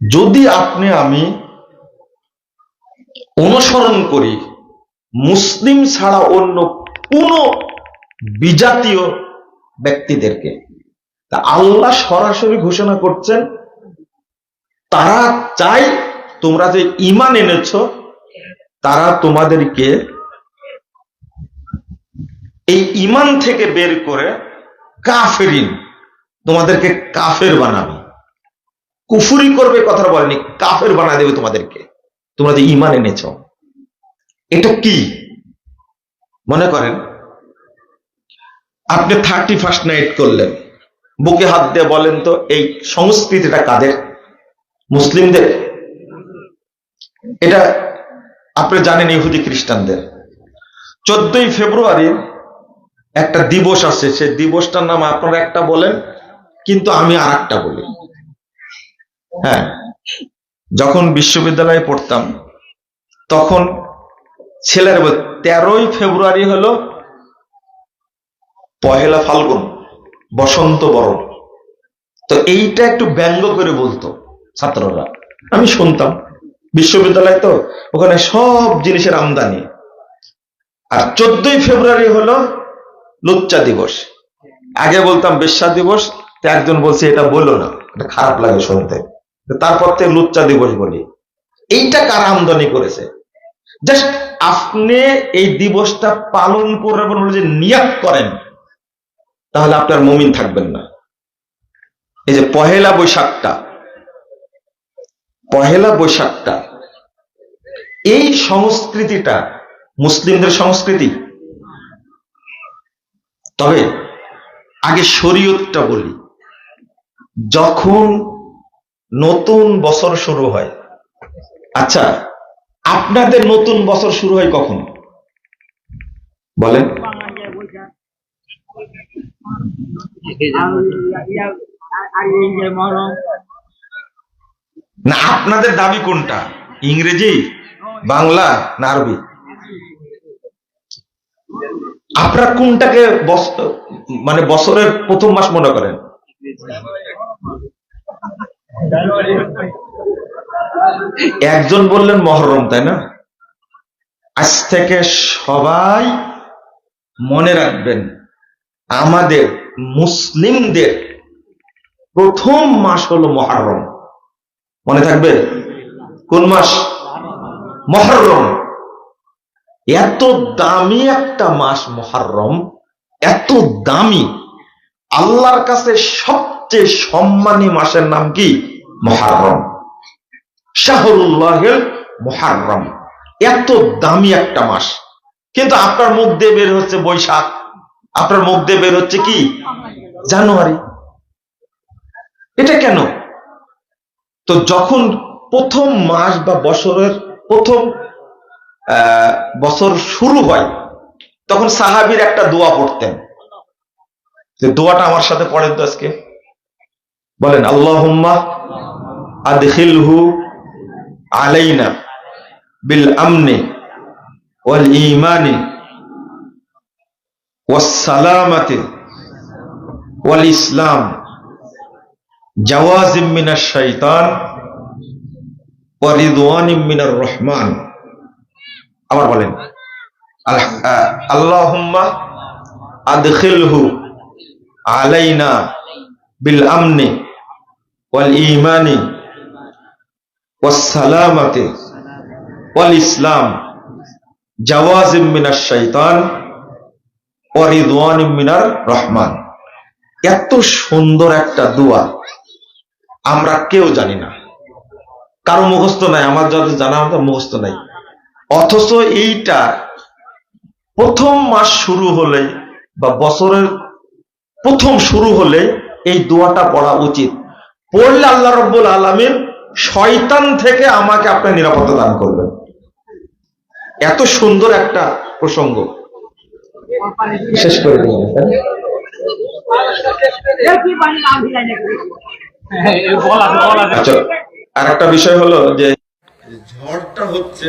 যদি আপনি আমি অনুসরণ করি, মুসলিম ছাড়া অন্য কোন বিজাতীয় ব্যক্তিদেরকে, তা আল্লাহ সরাসরি ঘোষণা করছেন, তারা চাই তোমরা যে ইমান এনেছ, তারা তোমাদেরকে এই ইমান থেকে বের করে কাফেরিন, তোমাদেরকে কাফের বানাবে। কুফুরি করবে কথা বলেনি, কাফের বানা দেবে তোমাদেরকে। তোমরা যে ইমান এনেছ। এটা কি? মনে করেন, আপনি থার্টি ফার্স্ট নাইট করলেন। বুকে হাত দিয়ে বলেন তো, এই সংস্কৃতিটা কাদের? মুসলিমদের? এটা আপনি জানেন ইহুদি খ্রিস্টানদের। চোদ্দই ফেব্রুয়ারি একটা দিবস আছে, সে দিবসটার নাম আপনারা একটা বলেন, কিন্তু আমি আর একটা বলি। হ্যাঁ যখন বিশ্ববিদ্যালয়ে পড়তাম, তখন ছেলের তেরোই ফেব্রুয়ারি হলো পহেলা ফাল্গুন, বসন্ত বরণ। তো এইটা একটু ব্যঙ্গ করে বলতো ছাত্ররা। আমি শুনতাম, বিশ্ববিদ্যালয় তো, ওখানে সব জিনিসের আমদানি। আর চোদ্দই ফেব্রুয়ারি হলো লুচ্চা দিবস। আগে বলতাম বেশ্যা দিবস, তো একজন বলছে, এটা বলল না, এটা খারাপ লাগে শুনতে। তারপর থেকে লুচ্চা দিবস বলি। এইটা কারা আমদানি করেছে? জাস্ট আপনি এই দিবসটা পালন করবেন বলে যে নিয়াত করেন, তাহলে আপনার মমিন থাকবেন না। এই যে পহেলা বৈশাখটা পহেলা বৈশাখটা, এই সংস্কৃতিটা মুসলিমদের সংস্কৃতি। তবে আগে শরীয়তটা বলি, যখন নতুন বছর শুরু হয়। আচ্ছা আপনাদের নতুন বছর শুরু হয় কখন? বলেন। না, আপনাদের দাবি কোনটা? ইংরেজি, বাংলা, না আরবি? আপনারা কোনটাকে মানে বছরের প্রথম মাস মনে করেন? একজন বললেন মহরম, তাই না? আজ থেকে সবাই মনে রাখবেন, আমাদের মুসলিমদের প্রথম মাস হলো মহরম। মনে থাকবে? কোন মাস? মহরম। এত দামি একটা মাস মহরম, এত দামি। আল্লাহর কাছে সবচেয়ে সম্মানী মাসের নাম কি? মহরম শাহরুল্লাহের মহরম এত দামি একটা মাস। কিন্তু আপনার মুখ দিয়ে বের হচ্ছে বৈশাখ। আপনার মুখ দিয়ে বের হচ্ছে কি? জানুয়ারি। এটা কেন? তো যখন প্রথম মাস বা বছরের প্রথম বছর শুরু হয়, তখন সাহাবির একটা দোয়া পড়তেন। যে দোয়াটা আমার সাথে পড়েন তো আজকে। বলেন, আল্লাহুম্মা আদখিলহু আলাইনা বিল আমনি ওয়াল ঈমানি ওয়াস সালামাতি ওয়াল ইসলাম জাওয়াজিম মিনাশ শাইতান ওয়া রিদওয়ানিম মিনার রহমান। আবার বলেন আল্লাহুম্মা আদখিলহু আলাইনা বিল আমনি ওয়াল ঈমানি ওয়াস সালামাতি, ওয়াল ইসলাম, জাওয়াজিম মিনাশ শাইতান, ওয়া রিদওয়ানিম মিনার রহমান। এত সুন্দর একটা দোয়া আমরা কেউ জানি না। কারও মুখস্থ নাই, আমার যত জানা আমাদের মুখস্থ নাই। অথচ এইটা প্রথম মাস শুরু হলে বা বছরের প্রথম শুরু হলে এই দোয়াটা পড়া উচিত। পড়লে আল্লাহ রব্বুল আলমিন শয়তান থেকে আমাকে আপনার নিরাপত্তা দান করবেন এত সুন্দর একটা প্রসঙ্গ শেষ করে দিলাম না? আচ্ছা আর একটা বিষয় হলো যে ঝড়টা হচ্ছে